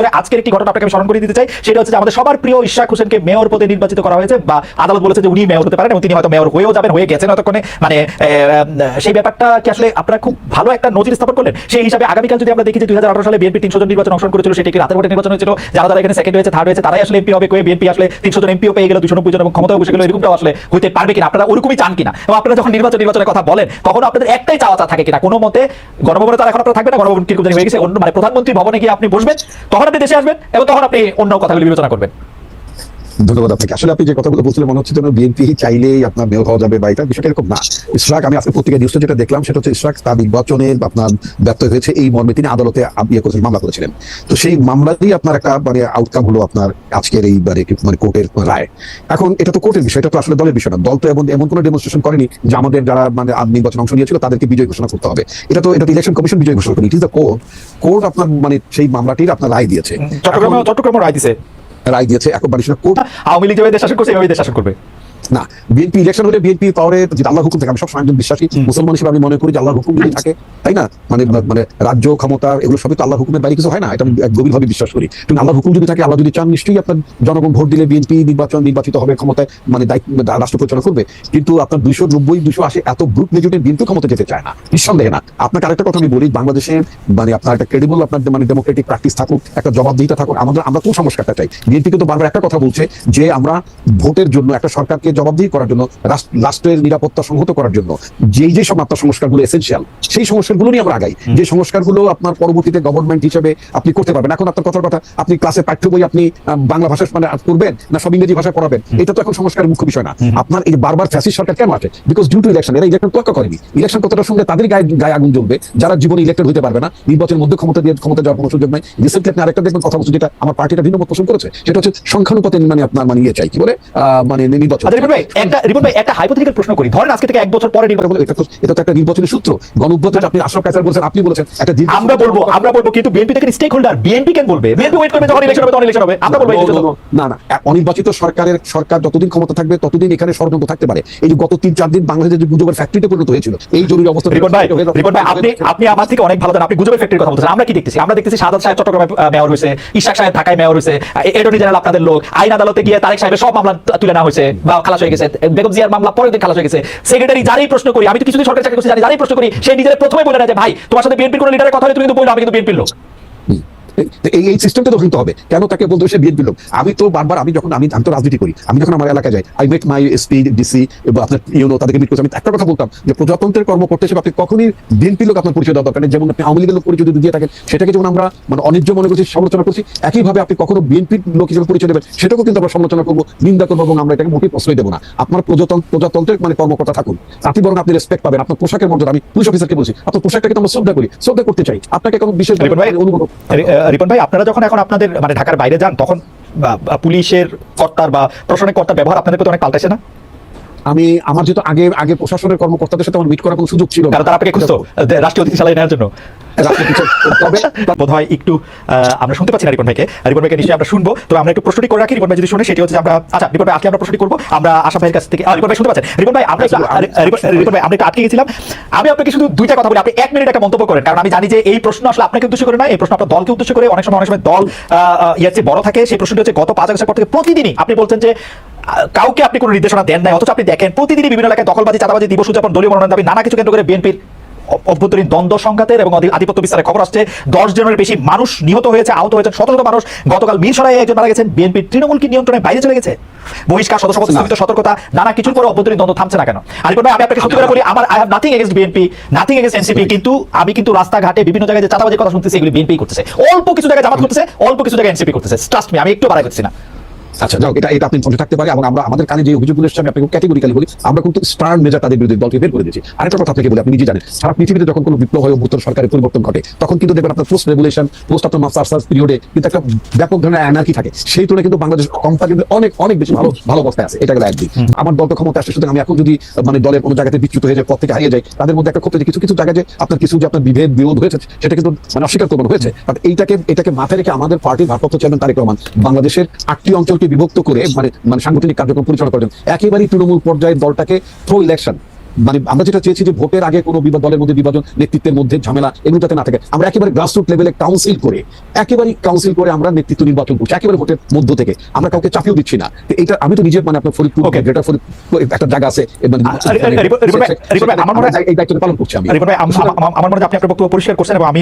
করে আজকের একটি ঘটনা আপনাকে আমি স্মরণ করে দিতে চাই। সেটা হচ্ছে যে আমাদের সবার প্রিয় ইশাক হোসেনকে মেয়র পদে নির্বাচিত করা হয়েছে বা আদালত বলেছে যে উনি মেয়র হতে পারেন এবং তিনি হয়তো মেয়র হয়েও যাবেন, হয়ে গেছেন অতক্ষণে মানে সেই ব্যাপারটা কি আসলে আপনারা খুব ভালো একটা নজির স্থাপন করলেন? সেই হিসাবে আগামীকাল যদি আমরা দেখি যে দুই সালে বিএনপি তিনশো জন নির্বাচন অংশগ্রহণ করেছিল, সেটি একটি রাতের ভোটে নির্বাচন হয়েছিল। যারা যারা এখানে সেকেন্ড হয়েছে থার্ড হয়েছে, তারাই আসলে এমপি হবে। কয়ে বিএনপি আসলে তিনশো জন এমপিও পেয়ে গেল, দুশো নব্বই জন এবং ক্ষমতায় বসে গেল। এরকমটাও আসলে হইতে পারবে কিনা? আপনারা ওরকমই চান কিনা? এবং আপনারা যখন নির্বাচন নির্বাচনের কথা বলেন, তখন আপনাদের একটাই চাওয়া থাকে কিনা? কোনো মতে গণভবনে তার এখন আপনারা থাকবে না, গণভবন কীরকম হয়ে গেছে। অন্য মানে প্রধানমন্ত্রী ভবনে গিয়ে আপনি বসবেন, তখন আপনি দেশে আসবেন এবং তখন আপনি অন্য কথাগুলি বিবেচনা করবেন। ধন্যবাদ আপনাকে। আসলে আপনি যে কথাগুলো বলছিলেন মনে হচ্ছে যেন বিএনপি চাইলেই আপনার মেয়র হওয়া যাবে বা এটা বিষয়টা এরকম না। ইসরাক আমি আজকে পত্রিকা নিউজটা যেটা দেখলাম সেটা হচ্ছে ইসরাক তার নির্বাচনের আপনার ব্যর্থ হয়েছে এই মর্মে তিনি আদালতে ইয়ে করেছিলেন মামলা করেছিলেন। তো সেই মামলাতেই আপনার একটা মানে আউটকাম হলো আপনার আজকের এই মানে মানে কোর্টের রায়। এখন এটা তো কোর্টের বিষয় এটা তো আসলে দলের বিষয় না। দল তো এমন এমন কোনো ডেমনস্ট্রেশন করেনি যে আমাদের যারা মানে নির্বাচন অংশ নিয়েছিল তাদেরকে বিজয় ঘোষণা করতে হবে। এটা তো এটা ইলেকশন কমিশন বিজয় ঘোষণা করে it is the court court আপনার মানে সেই মামলাটির আপনার রায় দিয়েছে। চট্টগ্রামে এখন চট্টগ্রামে রায় দিছে। রায় দিয়েছে এখন কোর্ট আওয়ামী লীগ যেভাবে দেশ শাসন করছে এভাবে দেশ শাসন করবে। না বিএনপি ইলেকশন হলে বিএনপি পাওয়ারে যদি আল্লাহর হুকুম থাকে আমি সবসময় একজন বিশ্বাসী। মুসলমান হিসেবে আমি মনে করি যে আল্লাহর হুকুম যদি থাকে তাই না? মানে মানে রাজ্য ক্ষমতা এগুলো সবই তো আল্লাহর হুকুমের বাইরে কিছু হয় না এটা আমি গভীরভাবে বিশ্বাস করি। কিন্তু আল্লাহর হুকুম যদি থাকে আল্লাহ যদি চান নিশ্চয়ই আপনার জনগণ ভোট দিলে বিএনপি নির্বাচন নির্বাচিত হবে ক্ষমতায় মানে দায়িত্ব রাষ্ট্র পরিচালনা করবে। কিন্তু আপনার দুইশো নব্বই দুইশো আশি এত গ্রুপ মেজরিটি বিএনপি ক্ষমতা যেতে চায় না নিঃসন্দেহে না। আপনাকে আরেকটা কথা আমি বলি বাংলাদেশে মানে আপনার একটা ক্রেডিবল আপনার মানে ডেমোক্রেটিক প্র্যাকটিস থাকুক একটা জবাবদিহিতা থাকুক আমাদের আমরা কোন সংস্কারটা চাই? বিএনপি কিন্তু বারবার একটা কথা বলছে যে আমরা ভোটের জন্য একটা সরকারকে জবাবদিহি করার জন্য রাষ্ট্রের নিরাপত্তা সংহত করার জন্য যেই যে সব আপনার সংস্কারগুলো এসেন্সিয়াল সেই সংস্কারগুলো নিয়ে আমরা আগাই। যে সংস্কারগুলো আপনার পরবর্তীতে গভর্নমেন্ট হিসেবে আপনি করতে পারবেন। এখন আপনার কথার কথা আপনি ক্লাসে পাঠ্য বই আপনি বাংলা ভাষা মানে করবেন না সব ইংরেজি ভাষায় পড়াবেন? এটা তো এখন সংস্কারের মুখ্য বিষয় না। আপনার এই বারবার ফ্যাসিস্ট সরকার কেন আছে বিকজ ডিউ টু ইলেকশন এরা ইলেকশন তোয়াক্কা করেনি। ইলেকশন কথাটার সঙ্গে তাদের গায়ে গায়ে আগুন জ্বলবে? যারা জীবনে ইলেক্টেড হতে পারবে না নির্বাচনের মধ্যে ক্ষমতা দিয়ে ক্ষমতা যাওয়ার কোনো সুযোগ নাই। রিসেন্টলি আপনি আরেকটা দেখবেন কথা বলছেন যেটা আমার পার্টিটা ভিন্ন মত পোষণ করেছে। সেটা হচ্ছে সংখ্যানুপাতে মানে আপনার মানে ইয়ে চাই কি বলে? আহ, মানে নির্বাচন। আচ্ছা রিপন ভাই একটা রিপন ভাই একটা হাইপোথেটিক্যাল প্রশ্ন করি। ধরেন আজকে থেকে এক বছর পরে নির্বাচন এটা তো এটা তো একটা নির্বাচনের সূত্র। গণ আপনি আশরাফ কায়সার বলেছেন আপনি বলেছেন একটা আমরা বলব আমরা বলব কিন্তু বিএনপি থেকে স্টেক হোল্ডার বিএনপি কেন বলবে? বিএনপি ওয়েট করবে যখন ইলেকশন হবে তখন ইলেকশন হবে। আমরা বলব এই No, no, জন্য। no, না না অনির্বাচিত সরকারের সরকার যতদিন ক্ষমতা থাকবে ততদিন এখানে ষড়যন্ত্র থাকতে পারে। এই যে গত তিন চার দিন বাংলাদেশে যে গুজবের ফ্যাক্টরিতে পরিণত হয়েছিল এই জরুরি অবস্থা রিপন ভাই রিপন ভাই আপনি আপনি আমার থেকে অনেক ভালো জানেন আপনি গুজবের ফ্যাক্টরির কথা বলছেন। আমরা কি দেখতেছি? আমরা দেখতেছি সাদাত সাহেব চট্টগ্রামে মেয়র হয়েছে ইশাক সাহেব ঢাকায় মেয়র হয়েছে এটর্নি জেনারেল আপনাদের লোক আইন আদালতে গিয়ে তারেক সাহেবের সব মামলা তুলে নেওয়া হয়েছে বা খালাস হয়ে গেছে। বেগম জিয়ার মামলা পরে খালাস হয়ে গেছে। সেক্রেটারি যারাই প্রশ্ন করি, আমি তো কিছুদিন সরকারি চাকরি করছি, যারাই প্রশ্ন করি সেই নিজের প্রথমে বলে না যে, ভাই, তোমার সাথে বিএনপির কোনো লিডারের কথা হলে তুমি কিন্তু বলল আমি কিন্তু বিএনপির লোক। এই এই সিস্টেমটা তো কিন্তু হবে। কেন তাকে বলতে সে বিএনপি লোক। আমি তো বারবার আমি যখন আমি আমি তো রাজনীতি করি। আমি যখন আমার এলাকায় যাই I met my SP DC বা আপনার ইউনো তাদেরকে মিট করছি। আমি একটা কথা বলতাম যে প্রজাতন্ত্রের কর্ম করতে হিসেবে আপনি কখনই বিএনপি লোক আপনার পরিচয় দেওয়া দরকার যেমন আপনি আওয়ামী লীগের লোক পরিচয় যদি দিয়ে থাকেন সেটাকে যেমন আমরা মানে অনিজ্য মনে করছি সমালোচনা করছি একইভাবে আপনি কখনো বিএনপির লোক হিসেবে পরিচয় দেবেন সেটাকেও কিন্তু আমরা সমালোচনা করব নিন্দা করব এবং আমরা এটাকে মোটেই প্রশ্রয় দেবো না। আপনার প্রজাতন্ত্র প্রজাতন্ত্রের মানে কর্মকর্তা থাকুন। আপনি বরং আপনি রেসপেক্ট পাবেন আপনার পোশাকের মর্যাদা আমি পুলিশ অফিসারকে বলছি আপনার পোশাকটাকে আমরা শ্রদ্ধা করি শ্রদ্ধা করতে চাই। আপনাকে কোনো বিশেষ অনুভব রিপন ভাই আপনারা যখন এখন আপনাদের মানে ঢাকার বাইরে যান তখন পুলিশের কর্তার বা প্রশাসনিক কর্তার ব্যবহার আপনাদের প্রতি অনেক পাল্টাইছে না আমি আমার যেহেতু আগে আগে প্রশাসনের কর্মকর্তাদের সাথে আমার মিট করার কোনো সুযোগ ছিল। কারণ তারা আপনাকে খুঁজতো রাষ্ট্রীয় অতিথিশালায় নেওয়ার জন্য বোধ হয় একটু আমরা শুনতে পাচ্ছি না রিপন ভাইকে। রিপন ভাইকে নিশ্চয়ই আমরা শুনব। তো আমরা একটু প্রশ্নটি করে রাখি রিপন ভাই যদি শুনে সেটি হচ্ছে আমরা আচ্ছা রিপন ভাই আজকে আমরা প্রশ্নটি করব। আমরা আশা ভাইয়ের কাছ থেকে রিপন ভাই শুনতে পাচ্ছেন? রিপন ভাই আমরা রিপন- রিপন ভাই আমরা একটু আটকে গেছিলাম। আমি আপনাকে শুধু দুইটা কথা বলি। আপনি এক মিনিট একটা মন্তব্য করেন। কারণ আমি জানি যে এই প্রশ্ন আসলে আপনাকে উদ্দেশ্য করে না এই প্রশ্ন আপনার দলকে উদ্দেশ্য করে। অনেক সময় অনেক সময় দল ইয়ার চেয়ে বড় থাকে। সেই প্রশ্নটি হচ্ছে গত পাঁচ আগস্টের পর থেকে প্রতিদিনই আপনি বলছেন যে কাউকে আপনি কোনো নির্দেশনা দেন নাই। অথচ আপনি দেখেন প্রতিদিনই বিভিন্ন এলাকায় দখলবাজি চাঁদাবাজি দিবস উদযাপন দলীয় মনোনয়ন দাবি নানা কিছু কেন্দ্র করে বিএনপির অভ্যন্তরীণ দ্বন্দ্ব সংঘাতের এবং আধিপত্য বিস্তারের খবর আসছে। দশ জনের বেশি মানুষ নিহত হয়েছে আহত হয়েছে শত শত মানুষ। গতকাল মিরসরাই একজন মারা গেছেন। বিএনপির তৃণমূল কি নিয়ন্ত্রণের বাইরে চলে গেছে। বহিষ্কার সদস্য পদ স্থগিত, সতর্কতা নানা কিছুর পরে অভ্যন্তরীণ দ্বন্দ্ব থামছে না কেন? আর ভাই আমি আপনাকে সত্যি করে বলি আমার I have nothing against BNP nothing against NCP কিন্তু আমি কিন্তু রাস্তাঘাটে বিভিন্ন জায়গায় যে চাঁদাবাজির কথা শুনতেছি এগুলি বিএনপি করতেছে। অল্প কিছু জায়গায় জামাত করতেছে অল্প কিছু জায়গায় এনসিপি করতেছে। ট্রাস্ট মি আমি একটু বাড়াই করছি না। আচ্ছা যাও এটা এটা আপনি থাকতে পারে এবং আমরা আমাদের কানে যে অভিযোগগুলো এসেছে আমি আপনাকে ক্যাটেগরিক্যালি বলি আমরা কিন্তু স্টার্ন মেজার তাদের বিরুদ্ধে দলকে বের করে দিয়েছি। আরেকটা কথা আপনাকে বলি আপনি নিজে জানেন সারা পৃথিবীতে যখন কোনো বিপ্লব হয় অভ্যুত্তর সরকারের পরিবর্তন ঘটে তখন কিন্তু দেখবেন আপনার পোস্ট রেগুলেশন পোস্ট আপনার মাস্টার সার্চ পিরিয়ডে কিন্তু একটা ব্যাপক ধরনের অ্যানার্কি থাকে। সেই তুলনায় কিন্তু বাংলাদেশ অনেক অনেক বেশি ভালো ভালো অবস্থায় আছে এটা গেলে একদিক আমার দল তো ক্ষমতা আসছে সুতরাং আমি এখন যদি মানে দলের কোনো জায়গাতে বিচ্যুত হয়ে যায় পথ থেকে হারিয়ে যায় তাদের মধ্যে একটা কিছু কিছু জায়গায় যে আপনার কিছু যে আপনার বিভেদ বিরোধ হয়েছে সেটা কিন্তু মানে অস্বীকার করবেন হয়েছে। এইটাকে এটাকে মাথায় রেখে আমাদের পার্টির ভারপ্রাপ্ত চেয়ারম্যান তারেক রহমান বাংলাদেশের আটটি অঞ্চলকে বিভক্ত করে মানে মানে সাংগঠনিক কার্যক্রম পরিচালনা করেন। একেবারেই তৃণমূল পর্যায়ের দলটাকে থ্রো ইলেকশন মানে আমরা যেটা চেয়েছি যে ভোটের আগে কোনো বিবাদ দলের মধ্যে বিভাজন নেতৃত্বের মধ্যে ঝামেলা এগুলো যাতে না থাকে আমরা একেবারে গ্রাসরুট লেভেলে কাউন্সিল করে একেবারে কাউন্সিল করে আমরা নেতৃত্ব নির্বাচন করছি একেবারে ভোটের মধ্য থেকে। আমরা কাউকে চাপিয়ে দিচ্ছি না। তো এইটা আমি তো নিজে মানে আপনার ফরিদপুর. গ্রেটার ফরিদপুর একটা জায়গা আছে মানে মনে হয়- আমার মনে হয় আপনি আপনার বক্তব্য পরিষ্কার করছেন এবং আমি